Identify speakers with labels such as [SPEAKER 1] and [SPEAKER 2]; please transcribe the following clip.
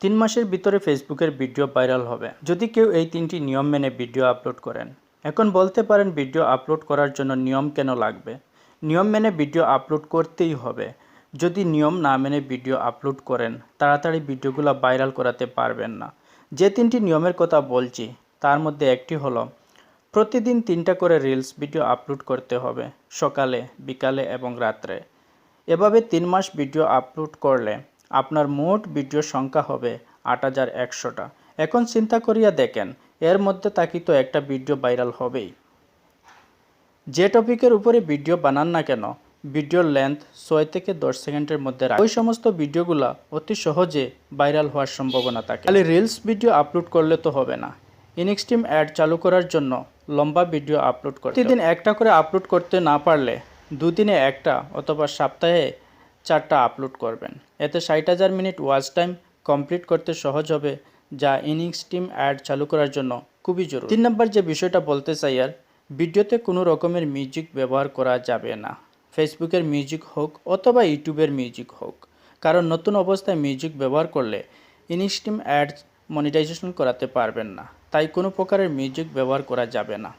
[SPEAKER 1] তিন মাসের ভিতরে ফেসবুকের ভিডিও ভাইরাল হবে। যদি কেউ এই তিনটি নিয়ম মেনে ভিডিও আপলোড করেন, এখন বলতে পারেন ভিডিও আপলোড করার জন্য নিয়ম কেন লাগবে? নিয়ম মেনে ভিডিও আপলোড করতেই হবে। যদি নিয়ম না মেনে ভিডিও আপলোড করেন, তাড়াতাড়ি ভিডিওগুলো ভাইরাল করাতে পারবেন না। যে তিনটি নিয়মের কথা বলছি, তার মধ্যে একটি হলো, প্রতিদিন তিনটা করে রিলস ভিডিও আপলোড করতে হবে, সকালে, বিকালে এবং রাত্রে। এভাবে তিন মাস ভিডিও আপলোড করলে আপনার মোট ভিডিও সংখ্যা হবে আট হাজার একশোটা। এখন চিন্তা করিয়া দেখেন, এর মধ্যে তাকি তো একটা ভিডিও ভাইরাল হবেই। যে টপিকের উপরে ভিডিও বানান না কেন, ভিডিওর লেন্থ ছয় থেকে দশ সেকেন্ডের মধ্যে রাখ- ওই সমস্ত ভিডিওগুলো অতি সহজে ভাইরাল হওয়ার সম্ভাবনা থাকে। খালি রিলস ভিডিও আপলোড করলে তো হবে না। ইনএক্সট্রিম অ্যাড চালু করার জন্য লম্বা ভিডিও আপলোড করতে প্রতিদিন একটা করে আপলোড করতে না পারলে দুদিনে একটা অথবা সপ্তাহে চারটা আপলোড করবেন। এতে ষাট হাজার মিনিট ওয়াচ টাইম কমপ্লিট করতে সহজ হবে, যা ইনিংস টিম অ্যাড চালু করার জন্য খুবই জরুরি। তিন নম্বর যে বিষয়টা বলতে চাই আর, ভিডিওতে কোনো রকমের মিউজিক ব্যবহার করা যাবে না। ফেসবুকের মিউজিক হোক অথবা ইউটিউবের মিউজিক হোক। কারণ নতুন অবস্থায় মিউজিক ব্যবহার করলে ইনস্টিম অ্যাডস মনিটাইজেশন করাতে পারবেন না। তাই কোনো প্রকারের মিউজিক ব্যবহার করা যাবে না।